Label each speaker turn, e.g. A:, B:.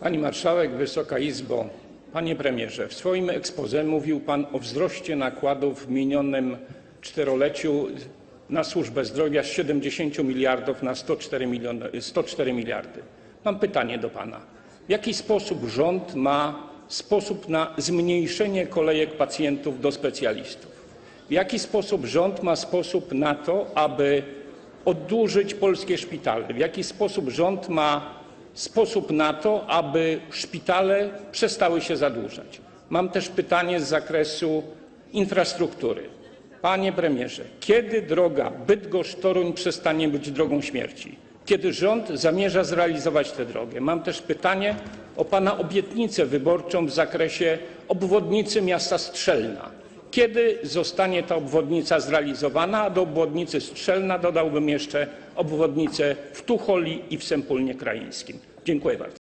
A: Pani marszałek, Wysoka Izbo! Panie premierze, w swoim exposé mówił pan o wzroście nakładów w minionym czteroleciu na służbę zdrowia z 70 mld na 104 mld. Mam pytanie do pana: W jaki sposób rząd ma sposób na zmniejszenie kolejek pacjentów do specjalistów? W jaki sposób rząd ma sposób na to, aby oddłużyć polskie szpitale? W jaki sposób rząd ma sposób na to, aby szpitale przestały się zadłużać? Mam też pytanie z zakresu infrastruktury. Panie premierze, kiedy droga Bydgoszcz Toruń przestanie być drogą śmierci? Kiedy rząd zamierza zrealizować tę drogę? Mam też pytanie o pana obietnicę wyborczą w zakresie obwodnicy miasta Strzelna. Kiedy zostanie ta obwodnica zrealizowana? A do obwodnicy Strzelna dodałbym jeszcze obwodnicę w Tucholi i w Sępólnie Krajeńskim. Dziękuję bardzo.